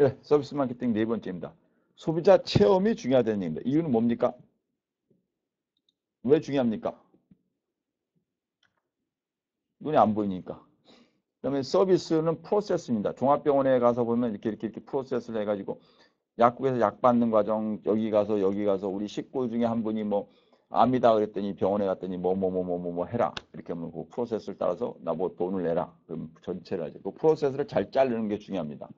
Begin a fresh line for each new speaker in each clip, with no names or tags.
예, 서비스 마케팅 네 번째입니다. 소비자 체험이 중요하다는 얘기입니다. 이유는 뭡니까? 왜 중요합니까? 눈이 안 보이니까. 그다음에 서비스는 프로세스입니다. 종합병원에 가서 보면 이렇게 이렇게 이렇게 프로세스를 해가지고 약국에서 약 받는 과정 여기 가서 여기 가서 우리 식구 중에 한 분이 뭐 암이다 그랬더니 병원에 갔더니 뭐 뭐 뭐 뭐 뭐 뭐 해라 이렇게 하면 그 프로세스를 따라서 나 뭐 돈을 내라 그럼 전체를 하죠. 그 프로세스를 잘 자르는 게 중요합니다.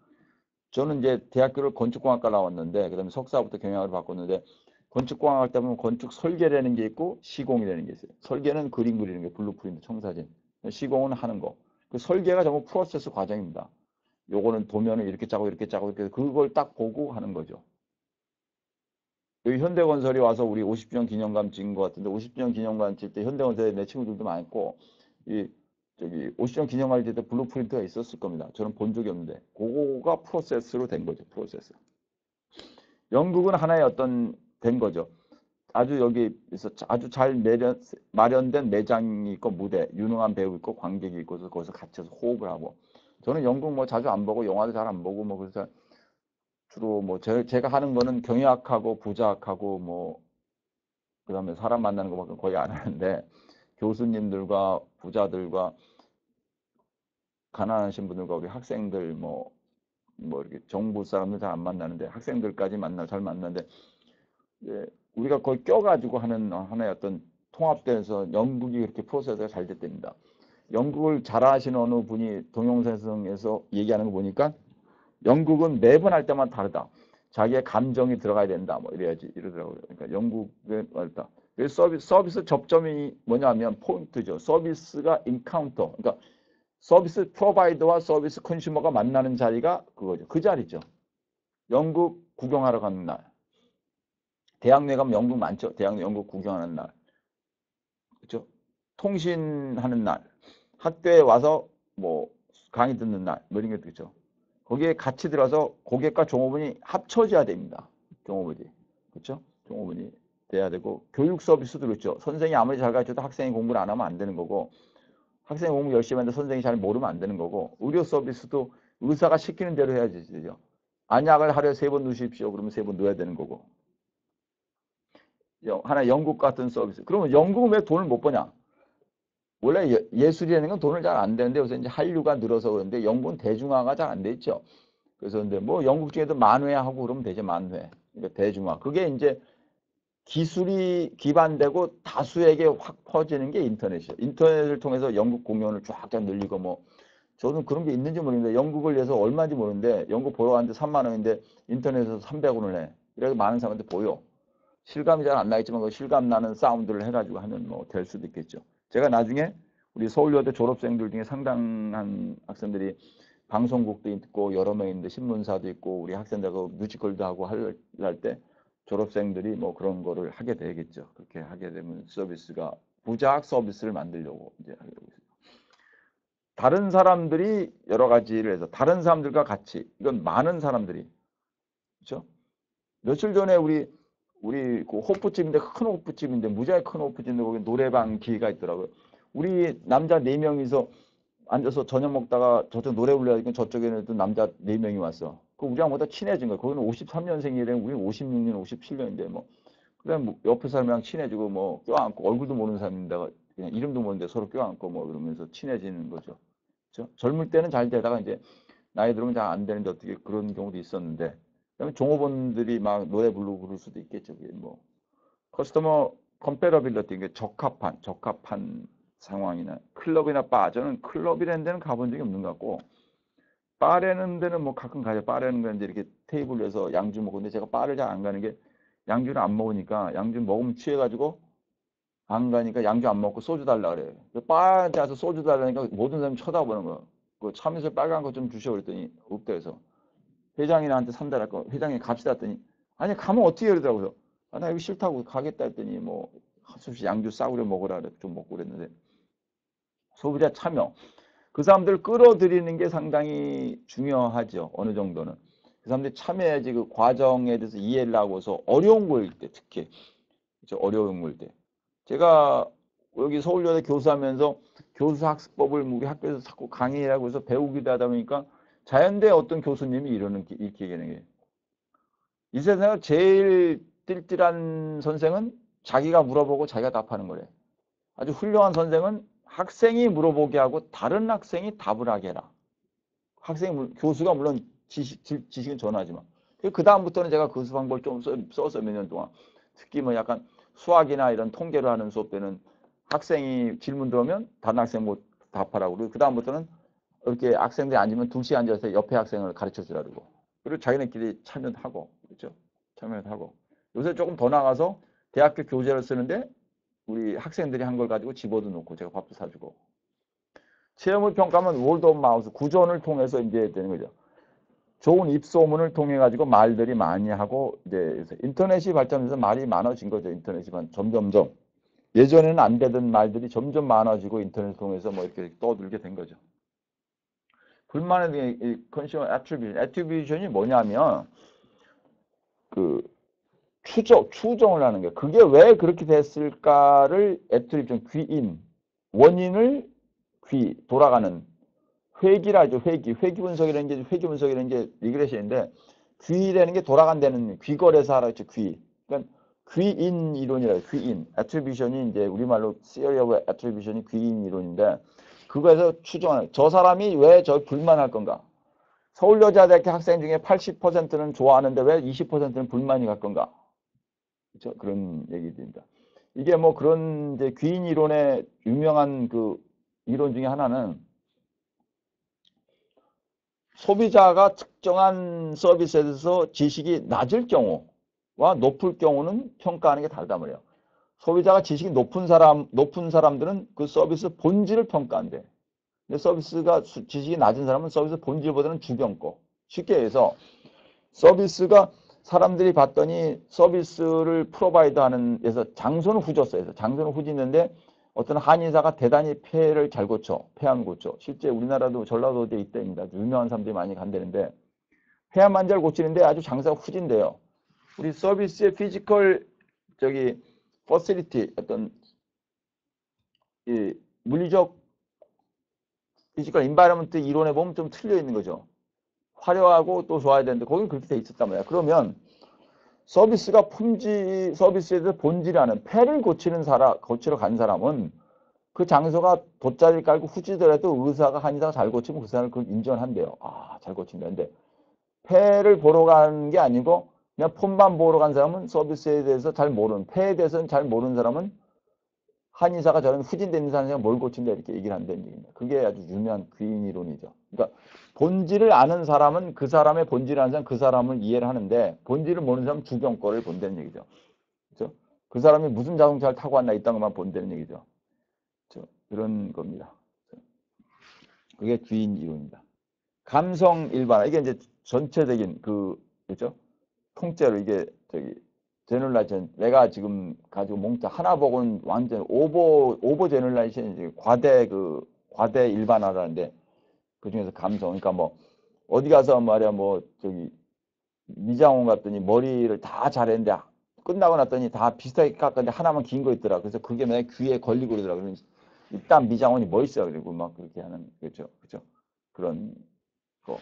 저는 이제 대학교를 건축공학과 나왔는데 그다음에 석사부터 경영학을 바꿨는데 건축공학 때 보면 건축 설계라는 게 있고 시공이라는 게 있어요. 설계는 그림 그리는 게 블루프린트 청사진 시공은 하는 거. 그 설계가 전부 프로세스 과정입니다. 요거는 도면을 이렇게 짜고 이렇게 짜고 이렇게 그걸 딱 보고 하는 거죠. 여기 현대건설이 와서 우리 50주년 기념관 찍은 것 같은데 50주년 기념관 찍을 때 현대건설에 내 친구들도 많고 이 저기 50주년 기념관 찍을 때 블루프린트가 있었을 겁니다. 저는 본 적이 없는데 그거가 프로세스로 된 거죠. 프로세스. 영국은 하나의 어떤 된 거죠. 아주 여기서 아주 잘 매련, 마련된 매장이 있고 무대, 유능한 배우 있고 관객이 있고 서 거기서 같이서 호흡을 하고 저는 영국 뭐 자주 안 보고 영화도 잘 안 보고 뭐 그래서 주로 뭐 제, 제가 하는 거는 경영학하고 부자학하고 뭐 그다음에 사람 만나는 거밖에 거의 안 하는데 교수님들과 부자들과 가난하신 분들과 우리 학생들 뭐뭐 뭐 이렇게 정부 사람들 잘 안 만나는데 학생들까지 만나 잘 만나는데 예, 우리가 거의 껴가지고 하는 하나의 어떤 통합돼서 영국이 그렇게 프로세스가 잘 됐답니다. 영국을 잘 아시는 어느 분이 동영상에서 얘기하는 거 보니까 영국은 매번 할 때만 다르다. 자기의 감정이 들어가야 된다. 뭐 이래야지 이러더라고요. 그러니까 영국의 말다. 서비스, 서비스 접점이 뭐냐면 포인트죠. 서비스가 인카운터. 그러니까 서비스 프로바이더와 서비스 컨슈머가 만나는 자리가 그거죠. 그 자리죠. 영국 구경하러 가는 날. 대학 내 가면 영국 많죠. 대학 영국 구경하는 날. 그렇죠? 통신하는 날. 학교에 와서 뭐 강의 듣는 날. 뭐 이런 게 있죠. 거기에 같이 들어서 고객과 종업원이 합쳐져야 됩니다. 종업원이. 그렇죠? 종업원이 돼야 되고 교육 서비스도 그렇죠. 선생이 아무리 잘 가르쳐도 학생이 공부를 안 하면 안 되는 거고 학생이 공부 열심히 하는데 선생이 잘 모르면 안 되는 거고 의료 서비스도 의사가 시키는 대로 해야지 되죠. 안약을 하루에 세 번 넣으십시오. 그러면 세 번 넣어야 되는 거고 하나 영국 같은 서비스. 그러면 영국은 왜 돈을 못 버냐? 원래 예술이라는 건 돈을 잘 안 되는데 요새 이제 한류가 늘어서 그런데 영국은 대중화가 잘 안 돼 있죠. 그래서 근데 뭐 영국 중에도 만회하고 그러면 되죠 만회. 그러니까 대중화. 그게 이제 기술이 기반되고 다수에게 확 퍼지는 게 인터넷이에요. 인터넷을 통해서 영국 공연을 쫙쫙 늘리고 뭐 저는 그런 게 있는지 모르겠는데 영국을 위해서 얼마인지 모르는데 영국 보러 갔는데 3만 원인데 인터넷에서 300원을 해. 이래서 많은 사람한테 보여. 실감이 잘 안 나겠지만 그 실감 나는 사운드를 해가지고 하면 뭐 될 수도 있겠죠. 제가 나중에 우리 서울여대 졸업생들 중에 상당한 학생들이 방송국도 있고 여러 명 있는데 신문사도 있고 우리 학생들하고 뮤지컬도 하고 할 때 졸업생들이 뭐 그런 거를 하게 되겠죠. 그렇게 하게 되면 서비스가 부자학 서비스를 만들려고 이제 하려고 있어요. 다른 사람들이 여러 가지를 해서 다른 사람들과 같이 이건 많은 사람들이 그렇죠? 며칠 전에 우리 우리 그 호프집인데 큰 호프집인데 무지하게 큰 호프집인데 거기 노래방 기회가 있더라고요. 우리 남자 네 명이서 앉아서 저녁 먹다가 저쪽 노래 불러야니까 저쪽에는 또 남자 네 명이 왔어. 그 우리랑 보다 친해진 거야. 거기는 53년생이래. 우리는 56년, 57년인데 뭐. 그래 뭐 옆에 사람이랑 친해지고 뭐 껴안고 얼굴도 모르는 사람인데 그냥 이름도 모르는데 서로 껴안고 뭐 그러면서 친해지는 거죠. 그렇죠? 젊을 때는 잘 되다가 이제 나이 들으면 잘 안 되는데 어떻게 그런 경우도 있었는데 그다음에 종업원들이 막 노래 부르고 그럴 수도 있겠죠. 그게 뭐 커스터머 컴페러빌러티 이게 적합한 적합한 상황이나 클럽이나 바 저는 클럽이라는 데는 가본 적이 없는 것 같고 바라는 데는 뭐 가끔 가요. 바라는 건 이제 이렇게 테이블 에서 양주 먹고 근데 제가 바를 잘 안 가는 게 양주를 안 먹으니까 양주 먹으면 취해가지고 안 가니까 양주 안 먹고 소주 달라 그래요. 바한테 와서 소주 달라니까 모든 사람이 쳐다보는 거야. 그 참이슬 빨간 거 좀 주셔 그랬더니 없다 해서 회장이 나한테 산다랄 거 회장이 갑시다 했더니 아니 가면 어떻게 그러더라고요. 아, 나 여기 싫다고 가겠다 했더니 뭐 한숨씩 양주 싸구려 먹으라 그래 좀 먹고 그랬는데 소비자 참여 그 사람들 끌어들이는 게 상당히 중요하죠. 어느 정도는. 그 사람들이 참여해야지 그 과정에 대해서 이해를 하고서 어려운 거일 때 특히 그렇죠? 어려운 거일 때 제가 여기 서울여대 교수하면서 교수 학습법을 우리 학교에서 자꾸 강의하고 해서 배우기도 하다 보니까 자연대 어떤 교수님이 이러는 게- 이렇게 얘기하는 게. 이 세상에 제일 띨띨한 선생은 자기가 물어보고 자기가 답하는 거래. 아주 훌륭한 선생은 학생이 물어보게 하고 다른 학생이 답을 하게 해라. 학생이, 물- 교수가 물론 지식, 지- 지식은 전하지만. 그 다음부터는 제가 그 수 방법을 좀 써- 써서 몇 년 동안 특히 뭐 약간 수학이나 이런 통계를 하는 수업 때는 학생이 질문 들어오면 다른 학생 뭐 답하라고 그리고 그 다음부터는 이렇게 학생들이 앉으면 둘씩 앉아서 옆에 학생을 가르쳐 주라고 그리고 자기네끼리 참여하고 그렇죠 참여하고 요새 조금 더 나가서 대학교 교재를 쓰는데 우리 학생들이 한 걸 가지고 집어도 놓고 제가 밥도 사주고 체험을 평가하면 월드 오브 마우스 구전을 통해서 이제 되는 거죠. 좋은 입소문을 통해 가지고 말들이 많이 하고 이제 인터넷이 발전해서 말이 많아진 거죠. 인터넷이 만- 점점점 예전에는 안 되던 말들이 점점 많아지고 인터넷 통해서 뭐 이렇게 떠들게 된 거죠. 불만의 이 컨슈머 애트리뷰션, 애트리뷰션이 뭐냐면 그 추정, 추정을 하는 게 그게 왜 그렇게 됐을까를 애트리뷰션, 귀인, 원인을 귀, 돌아가는 회기라죠, 회기. 회기 분석이라는 게, 회기 분석이라는 게 리그레션인데, 귀라는 게 돌아간다는 귀거래사 하라죠, 귀. 그러니까 귀인 이론이라요, 귀인. 애트리뷰션이 이제 우리말로 theory of attribution이 귀인 이론인데, 그거에서 추정하는, 저 사람이 왜 저 불만할 건가? 서울여자대학교 학생 중에 80%는 좋아하는데 왜 20%는 불만이 갈 건가? 그렇죠? 그런 얘기입니다. 이게 뭐 그런 이제 귀인 이론의 유명한 그 이론 중에 하나는 소비자가 특정한 서비스에 대해서 지식이 낮을 경우와 높을 경우는 평가하는 게 다르다 말이에요. 소비자가 지식이 높은 사람, 높은 사람들은 그 서비스 본질을 평가한대. 근데 서비스가 수- 지식이 낮은 사람은 서비스 본질보다는 주경 거. 쉽게 해서 서비스가 사람들이 봤더니 서비스를 프로바이드 하는 데서 장소는 후졌어요. 장소는 후지는데 어떤 한의사가 대단히 폐를 잘 고쳐, 폐암 고쳐. 실제 우리나라도 전라도에 있다입니다. 유명한 사람들이 많이 간다는데 폐암 환자를 고치는데 아주 장사가 후진돼요. 우리 서비스의 피지컬 저기 퍼실리티 어떤 이 물리적 피지컬 인바이러먼트 이론에 보면 좀 틀려 있는 거죠. 화려하고 또 좋아야 되는데 거긴 그렇게 돼 있었단 말이야. 그러면 서비스가 품질 서비스에 대해서 본질이라는 폐를 고치는 사람 고치러 간 사람은 그 장소가 돗자리를 깔고 후지더라도 의사가 한의사가 잘 고치면 그 사람을 그걸 인정한대요. 아, 잘 고친다. 근데 폐를 보러 간 게 아니고 그냥 폰만 보러 간 사람은 서비스에 대해서 잘 모르는 폐에 대해서는 잘 모르는 사람은 한의사가 저런 후진된 사람이 뭘 고친다 이렇게 얘기를 한다는 얘기입니다. 그게 아주 유명한 귀인 이론이죠. 그러니까 본질을 아는 사람은 그 사람의 본질을 아는 사람 그 사람을 이해를 하는데 본질을 모르는 사람은 주경 거를 본다는 얘기죠. 그렇죠? 그 사람이 무슨 자동차를 타고 왔나 이딴 것만 본다는 얘기죠. 그렇죠? 그런 겁니다. 그게 귀인 이론입니다. 감성 일반화 이게 이제 전체적인 그 그렇죠? 통째로 이게 저기 제널라이션 내가 지금 가지고 몽타 하나 보고는 완전 오버 오버 제널라이션이 과대 그 과대 일반화라는데 그 중에서 감성. 그러니까 뭐 어디 가서 말이야 뭐 저기 미장원 갔더니 머리를 다 잘했는데 끝나고 났더니 다 비슷하게 깎았는데 하나만 긴 거 있더라. 그래서 그게 맨날 귀에 걸리고 그러더라. 그러면 일단 미장원이 멋있어 그리고 막 그렇게 하는 그렇죠? 그렇죠? 그런 거.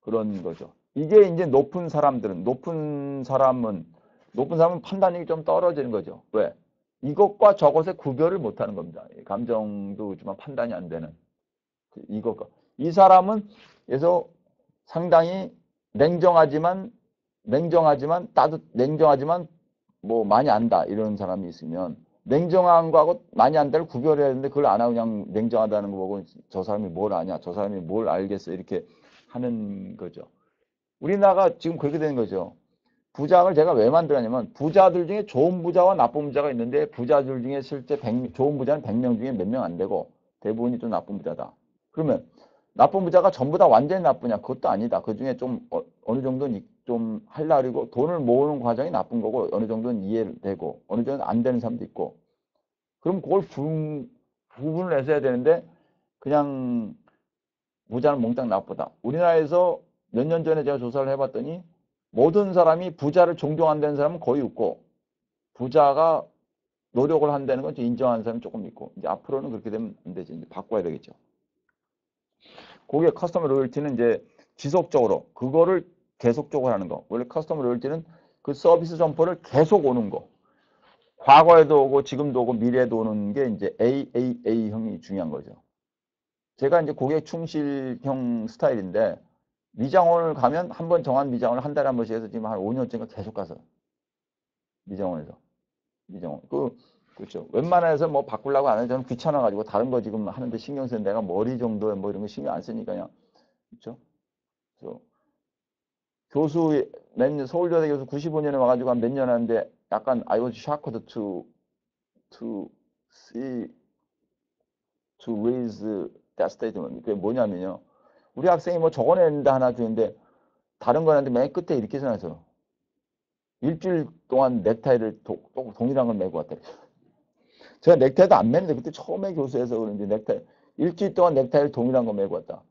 그런 거죠. 이게 이제 높은 사람들은 높은 사람은 높은 사람은 판단력이 좀 떨어지는 거죠 왜 이것과 저것의 구별을 못하는 겁니다 감정도 그렇지만 판단이 안 되는 이것과 이 사람은 그래서 상당히 냉정하지만 냉정하지만 따뜻 냉정하지만 뭐 많이 안다 이런 사람이 있으면 냉정한 거하고 많이 안다를 구별해야 되는데 그걸 안 하고 그냥 냉정하다는 거 보고 저 사람이 뭘 아냐 저 사람이 뭘 알겠어 이렇게 하는 거죠. 우리나라가 지금 그렇게 되는 거죠. 부장을 제가 왜 만들었냐면 부자들 중에 좋은 부자와 나쁜 부자가 있는데 부자들 중에 실제 100, 좋은 부자는 100명 중에 몇 명 안 되고 대부분이 좀 나쁜 부자다. 그러면 나쁜 부자가 전부 다 완전히 나쁘냐? 그것도 아니다. 그 중에 좀 어, 느 정도는 좀 하려고 돈을 모으는 과정이 나쁜 거고 어느 정도는 이해되고 어느 정도는 안 되는 사람도 있고 그럼 그걸 분, 구분을 해서 해야 되는데 그냥 부자는 몽땅 나쁘다. 우리나라에서 몇 년 전에 제가 조사를 해봤더니 모든 사람이 부자를 존경한다는 사람은 거의 없고 부자가 노력을 한다는 건 인정하는 사람이 조금 있고 이제 앞으로는 그렇게 되면 안 되지. 이제 바꿔야 되겠죠. 고객 커스터머 로열티는 이제 지속적으로 그거를 계속적으로 하는 거. 원래 커스텀 로열티는 그 서비스 점포를 계속 오는 거. 과거에도 오고 지금도 오고 미래에도 오는 게 이제 AAA형이 중요한 거죠. 제가 이제 고객 충실형 스타일인데 미장원을 가면 한 번 정한 미장원을 한 달에 한 번씩 해서 지금 한 5년째가 계속 가서 미장원에서 미장원 그 그렇죠. 웬만해서 뭐 바꾸려고 안 해도 저는 귀찮아가지고 다른 거 지금 하는데 신경 쓰는 내가 머리 정도에 뭐 이런 거 신경 안 쓰니까요. 그렇죠. 그래서 교수 몇 서울여대 교수 95년에 와가지고 한 몇 년 하는데 약간 I was shocked to to see to raise that statement. 그게 뭐냐면요. 우리 학생이 뭐 적어낸다 하나 주는데 다른 거는데 맨 끝에 이렇게 써놔서 일주일 동안 넥타이를 도, 또 동일한 걸 메고 왔다. 제가 넥타이도 안 매는데 그때 처음에 교수해서 그런지 넥타이 일주일 동안 넥타이를 동일한 거 메고 왔다.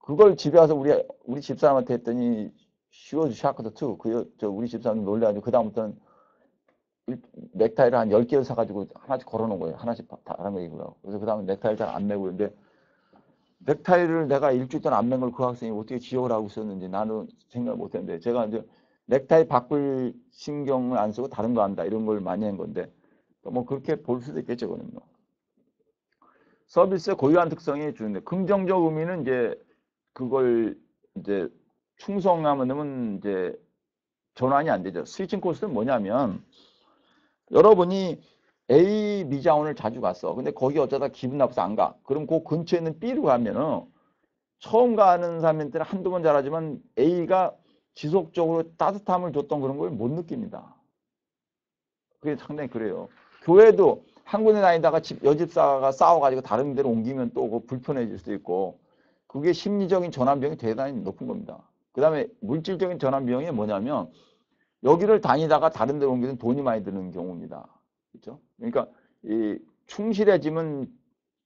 그걸 집에 와서 우리 우리 집사람한테 했더니 쉬워주 샤크도 투. 그저 우리 집사람 놀래가지고 그 다음부터는 넥타이를 한 10개를 사가지고 하나씩 걸어놓은 거예요. 하나씩 다른 거 입고요. 그래서 그 다음에 넥타이를 잘 안 메고 있는데 넥타이를 내가 일주일 동안 안 맨 걸 그 학생이 어떻게 기억을 하고 있었는지 나는 생각을 못 했는데 제가 이제 넥타이 바꿀 신경을 안 쓰고 다른 거 한다 이런 걸 많이 한 건데 뭐 그렇게 볼 수도 있겠죠 그는 뭐. 서비스의 고유한 특성이 주는데 긍정적 의미는 이제 그걸 이제 충성하면 이제 전환이 안 되죠. 스위칭 코스는 뭐냐면 여러분이 A 미자원을 자주 갔어. 근데 거기 어쩌다 기분 나빠서 안 가. 그럼 그 근처에 있는 B로 가면은 처음 가는 사람한테는 한두 번 잘하지만 A가 지속적으로 따뜻함을 줬던 그런 걸 못 느낍니다. 그게 상당히 그래요. 교회도 한 군데 다니다가 집, 여집사가 싸워가지고 다른 데로 옮기면 또 불편해질 수도 있고 그게 심리적인 전환 비용이 대단히 높은 겁니다. 그 다음에 물질적인 전환 비용이 뭐냐면 여기를 다니다가 다른 데로 옮기면 돈이 많이 드는 경우입니다. 그렇죠? 그러니까 이 충실해지면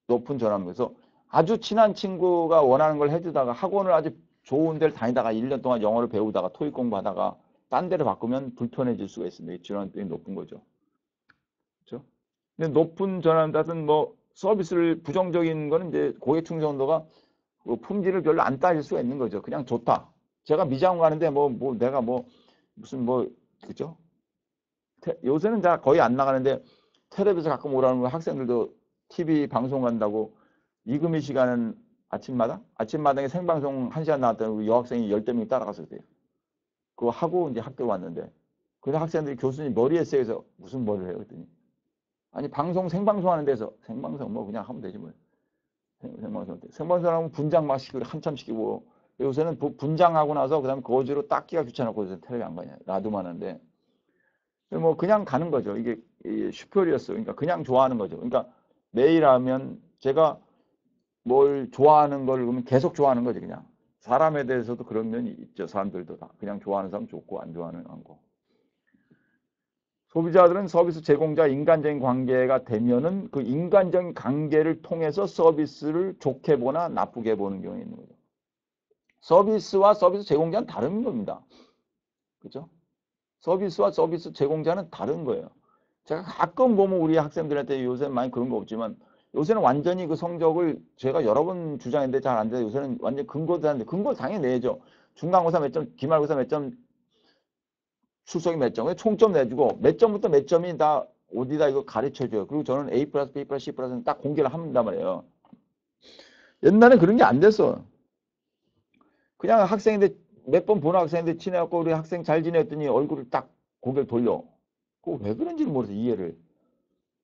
높은 그래서 아주 친한 친구가 원하는 걸 해주다가 학원을 아주 좋은 데를 다니다가 1년 동안 영어를 배우다가 토익 공부하다가 딴 데를 바꾸면 불편해질 수가 있습니다. 전환비용이 높은 거죠. 그렇죠? 근데 높은 전환다든 뭐 서비스를 부정적인 거는 이제 고객 충성도가 그 품질을 별로 안 따질 수가 있는 거죠. 그냥 좋다. 제가 미장 가는데 뭐, 뭐 내가 뭐 무슨 뭐 그죠? 요새는 다 거의 안 나가는데 텔레비에서 가끔 오라는 거 학생들도 TV 방송 간다고 이금희 시간은 아침마다? 아침마당에 생방송 한 시간 나왔던 여학생이 열대 명이 따라갔을 때요. 그거 하고 이제 학교 왔는데. 그래서 학생들이 교수님 머리에 쓰여서 무슨 머리를 해요? 그랬더니 아니 방송 생방송 하는 데서 생방송 뭐 그냥 하면 되지 뭐. 생방송 때. 생방송 하면 분장 막 시키고 한참 시키고. 요새는 분장하고 나서 그다음에 거지로 닦기가 귀찮았고 요새 텔레비 안 가냐. 놔두면 하는데 뭐 그냥 가는 거죠 이게 슈퍼리어스 그러니까 그냥 좋아하는 거죠 그러니까 매일 하면 제가 뭘 좋아하는 걸 그러면 계속 좋아하는 거지 그냥 사람에 대해서도 그런 면이 있죠 사람들도 다 그냥 좋아하는 사람 좋고 안 좋아하는 거 소비자들은 서비스 제공자 인간적인 관계가 되면은 그 인간적인 관계를 통해서 서비스를 좋게 보나 나쁘게 보는 경우가 있는 거죠. 서비스와 서비스 제공자는 다른 겁니다. 그죠? 서비스와 서비스 제공자는 다른 거예요. 제가 가끔 보면 우리 학생들한테 요새 많이 그런 거 없지만 요새는 완전히 그 성적을 제가 여러 번 주장했는데 잘 안 돼요. 요새는 완전 근거도 하는데 근거 당연히 내죠. 중간고사 몇 점, 기말고사 몇 점, 출석이 몇 점, 총점 내주고 몇 점부터 몇 점이 다 어디다 이거 가르쳐줘요. 그리고 저는 A 플러스, B 플러스, C 플러스는 딱 공개를 합니다 말이에요. 옛날에 그런 게 안 됐어. 그냥 학생인데 몇번 보는 학생인데 친해갖고 우리 학생 잘 지냈더니 얼굴을 딱 고개를 돌려. 그거 왜 그런지는 모르겠어 이해를.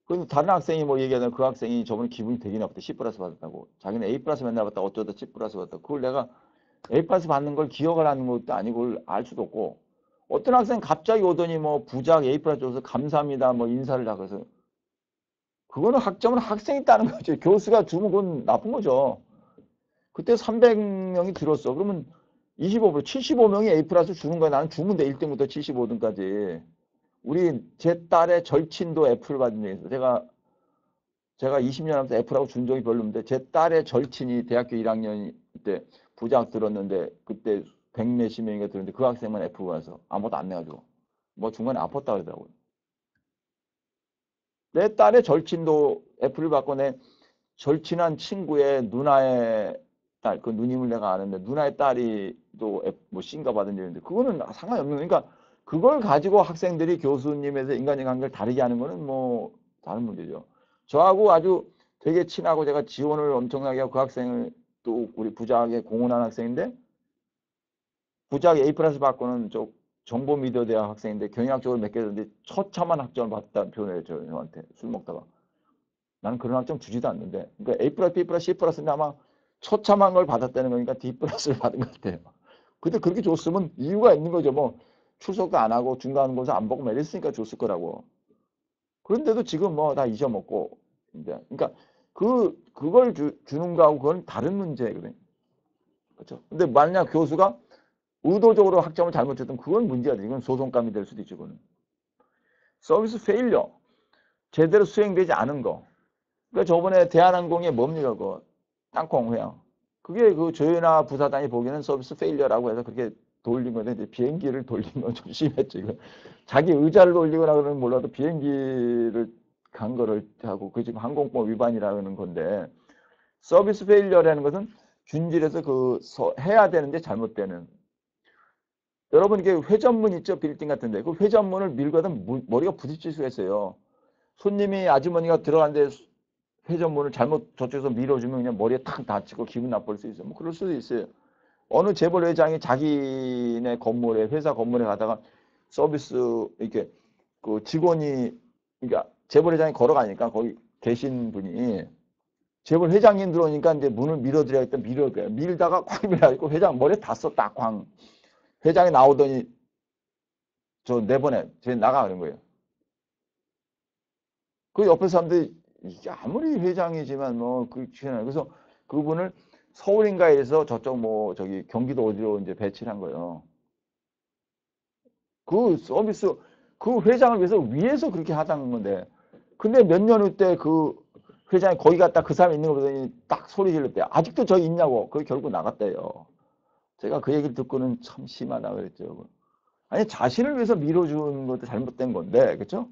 그래서 다른 학생이 뭐 얘기하면 그 학생이 저번에 기분이 되게 나빴다. C 플러스 받았다고. 자기는 A 플러스 맨날 받다 어쩌다 C 플러스 받았다. 그걸 내가 A 플러스 받는 걸 기억을 하는 것도 아니고 알 수도 없고 어떤 학생 갑자기 오더니 뭐 부작 A 플러스 줘서 감사합니다 뭐 인사를 다 그래서 그거는 학점은 학생이 따는 거죠. 교수가 주면 그건 나쁜 거죠. 그때 300명이 들었어. 그러면 25%, 75명이 A 플러스 주는 거야. 나는 주면 돼. 1등부터 75등까지. 우리 제 딸의 절친도 F를 받은 적이 있어요. 제가 제가 20년 하면서 F라고 준 적이 별로 없는데 제 딸의 절친이 대학교 1학년 때 부작 들었는데 그때 100몇십 명인가 들었는데 그 학생만 F 가서 아무것도 안 내가지고 뭐 중간에 아팠다 그러더라고요. 내 딸의 절친도 F를 받고 내 절친한 친구의 누나의 딸, 그 누님을 내가 아는데 누나의 딸이 또뭐 C인가 받은 일인데 그거는 상관이 없는 거니까 그걸 가지고 학생들이 교수님에서 인간적 관계를 다르게 하는 거는 뭐 다른 문제죠. 저하고 아주 되게 친하고 제가 지원을 엄청나게 하고 그 학생을 또 우리 부작에 공헌한 학생인데 부작 A 플러스 받고는 저 정보 미디어 대학 학생인데 경영학적으로 몇 개였는데 처참한 학점을 받았다는 표현을 했죠. 저한테 술 먹다가. 나는 그런 학점 주지도 않는데. 그러니까 A 플러스, B 플러스, C 플러스인데 아마 처참한 걸 받았다는 거니까 D 플러스를 받은 것 같아요. 근데 그렇게 줬으면 이유가 있는 거죠. 뭐 출석도 안 하고 중간 고사 안 보고 매랬으니까 줬을 거라고. 그런데도 지금 뭐 다 잊어먹고 이제 그러니까 그 그걸 주, 주는 거하고 그건 다른 문제거든요. 그렇죠? 근데 만약 교수가 의도적으로 학점을 잘못 줬던 그건 문제가 돼. 이건 소송감이 될 수도 있죠. 그거는. 서비스 페일려. 제대로 수행되지 않은 거. 그러니까 저번에 대한항공에 뭡니까? 그 땅콩 회항. 그게 그 조연아 부사단이 보기에는 서비스 페일려라고 해서 그렇게 돌린 건데 이제 비행기를 돌린 건 좀 심했죠. 이거. 자기 의자를 돌리거나 그러면 몰라도 비행기를 간 거를 하고 그 지금 항공법 위반이라는 건데 서비스 페일려라는 것은 균질에서 그 해야 되는데 잘못되는 여러분 이게 회전문 있죠 빌딩 같은데 그 회전문을 밀거든 머리가 부딪힐 수가 있어요. 손님이 아주머니가 들어갔는데 회전문을 잘못 저쪽에서 밀어주면 그냥 머리에 탁 다치고 기분 나쁠 수 있어요. 뭐 그럴 수도 있어요. 어느 재벌 회장이 자기네 건물에 회사 건물에 가다가 서비스 이렇게 그 직원이 그러니까 재벌 회장이 걸어가니까 거기 계신 분이 재벌 회장님 들어오니까 이제 문을 밀어드려야겠다 밀어 밀다가 꽉 밀어가지고 회장 머리에 딱 쾅. 회장이 나오더니 저 내보내 제 나가 그런 거예요. 그 옆에 사람들이 이게 아무리 회장이지만 뭐그 그래서 그분을 서울인가에서 저쪽 뭐 저기 경기도 어디로 이제 배치를 한 거예요. 그 서비스 그 회장을 위해서 위에서 그렇게 하자는 건데 근데 몇 년 후 때 그 회장이 거기 갔다 그 사람이 있는 거 보더니 딱 소리 질렀대. 아직도 저 있냐고. 그게 결국 나갔대요. 제가 그 얘기를 듣고는 참 심하다 그랬죠. 아니 자신을 위해서 밀어주는 것도 잘못된 건데 그렇죠?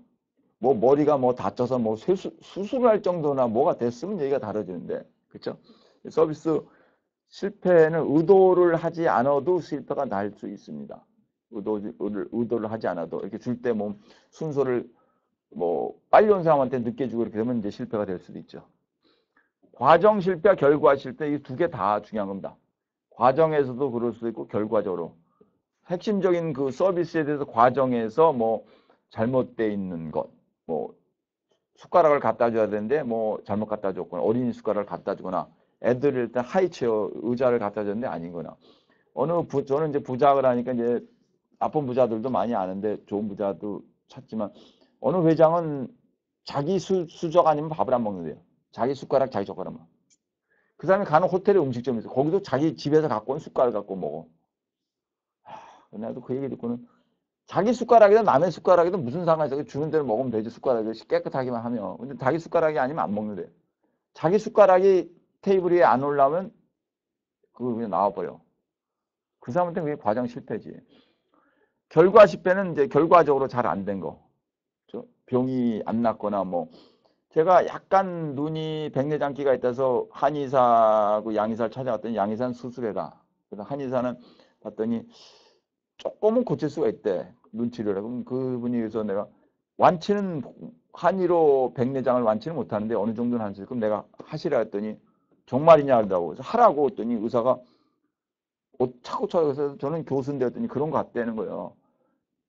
뭐 머리가 뭐 다쳐서 뭐 수술, 수술할 정도나 뭐가 됐으면 얘기가 다르지는데 그렇죠? 서비스 실패는 의도를 하지 않아도 실패가 날 수 있습니다. 의도를, 의도를 하지 않아도 이렇게 줄 때 뭐 순서를 뭐 빨리 온 사람한테 늦게 주고 이렇게 되면 이제 실패가 될 수도 있죠. 과정 실패와 결과 실패 이 두 개 다 중요한 겁니다. 과정에서도 그럴 수도 있고 결과적으로 핵심적인 그 서비스에 대해서 과정에서 뭐 잘못돼 있는 것, 뭐 숟가락을 갖다 줘야 되는데 뭐 잘못 갖다 줬거나 어린이 숟가락을 갖다 주거나 애들을 일단 하이체어 의자를 갖다 줬는데 아닌 거나 어느 부, 저는 이제 부작을 하니까 이제 나쁜 부자들도 많이 아는데 좋은 부자도 찾지만 어느 회장은 자기 수, 수저 아니면 밥을 안 먹는데요. 자기 숟가락 자기 젓가락만. 그 사람이 가는 호텔에 음식점이 있어. 거기도 자기 집에서 갖고 온 숟가락 갖고 먹어. 하, 나도 그 얘기 듣고는 자기 숟가락이든 남의 숟가락이든 무슨 상관이 있어. 주는 대로 먹으면 되지. 숟가락을 깨끗하게만 하면. 근데 자기 숟가락이 아니면 안 먹는데. 자기 숟가락이 테이블 위에 안 올라오면 그거 그냥 나와버려. 그 사람한테 그게 과정 실패지. 결과 실패는 이제 결과적으로 잘 안 된 거. 병이 안 났거나 뭐 제가 약간 눈이 백내장기가 있다서 한의사하고 양의사를 찾아갔더니 양의사는 수술해다. 그래서 한의사는 봤더니 조금은 고칠 수가 있대. 눈치를. 그럼 그분이 그래서 내가 완치는 한의로 백내장을 완치는 못하는데 어느 정도는 한수 그럼 내가 하시라 했더니 정말이냐 하더라고. 그래서 하라고 했더니 의사가 옷 차고 차서 저는 교수인데 했더니 그런 거 같다는 거예요.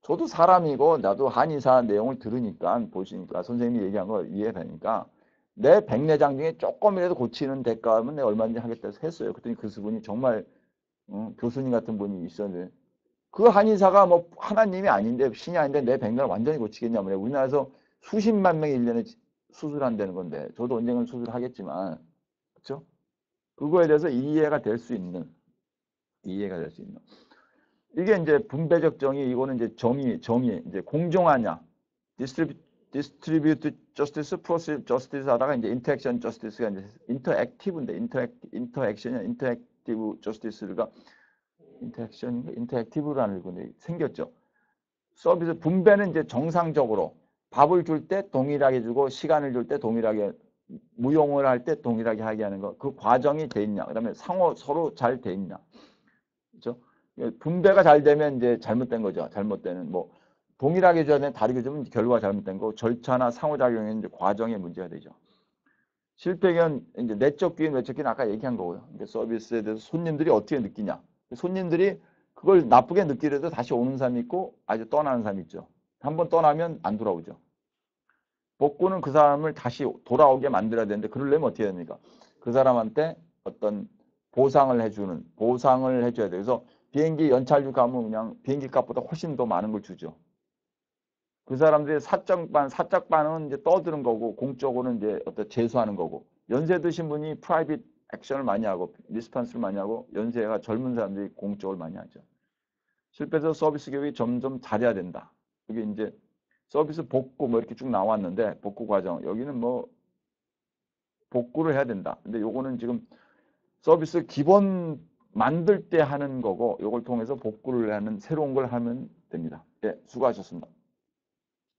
저도 사람이고 나도 한의사 내용을 들으니까 보시니까 선생님이 얘기한 거 이해되니까 내 백내장 중에 조금이라도 고치는 대가면 내가 얼마든지 하겠다 해서 했어요. 그랬더니 그 수분이 정말 어, 교수님 같은 분이 있었는데 그 한의사가 뭐 하나님이 아닌데 신이 아닌데 내 백내를 완전히 고치겠냐면 우리나라에서 수십만 명이 1년에 수술한다는 건데 저도 언젠간 수술하겠지만 그렇죠? 그거에 대해서 이해가 될 수 있는 이해가 될 수 있는. 이게 이제 분배적 정의, 이거는 이제 정의, 정의, 이제 공정하냐, distribute, distribute justice, process justice 하다가 이제 interaction justice가 이제 interactive인데, interact, interaction이야, interactive justice가 interaction인가, interactive라는 건데 생겼죠. 서비스 분배는 이제 정상적으로 밥을 줄 때 동일하게 주고 시간을 줄 때 동일하게 무용을 할 때 동일하게 하게 하는 거. 그 과정이 돼 있냐. 그다음에 상호 서로 잘 돼 있냐. 그렇죠? 분배가 잘 되면 이제 잘못된 거죠. 잘못되는 뭐 동일하게 줘야 되는 다르게 주면 결과가 잘못된 거고 절차나 상호작용의 이제 과정의 문제가 되죠. 실패견 이제 내적 기인 외적 기인 아까 얘기한 거고요. 그러니까 서비스에 대해서 손님들이 어떻게 느끼냐. 손님들이 그걸 나쁘게 느끼려도 다시 오는 사람이 있고 아주 떠나는 사람이 있죠. 한 번 떠나면 안 돌아오죠. 복구는 그 사람을 다시 돌아오게 만들어야 되는데 그러려면 어떻게 됩니까? 그 사람한테 어떤 보상을 해주는 보상을 해줘야 돼요. 그래서 비행기 연착륙 가면 그냥 비행기 값보다 훨씬 더 많은 걸 주죠. 그 사람들이 사적반, 사적반은 이제 떠드는 거고, 공적으로는 이제 어떤 재수하는 거고, 연세 드신 분이 프라이빗 액션을 많이 하고, 리스판스를 많이 하고, 연세가 젊은 사람들이 공적을 많이 하죠. 실패해서 서비스 교육이 점점 잘해야 된다. 이게 이제 서비스 복구 뭐 이렇게 쭉 나왔는데, 복구 과정. 여기는 뭐, 복구를 해야 된다. 근데 요거는 지금 서비스 기본 만들 때 하는 거고, 요걸 통해서 복구를 하는 새로운 걸 하면 됩니다. 네, 수고하셨습니다.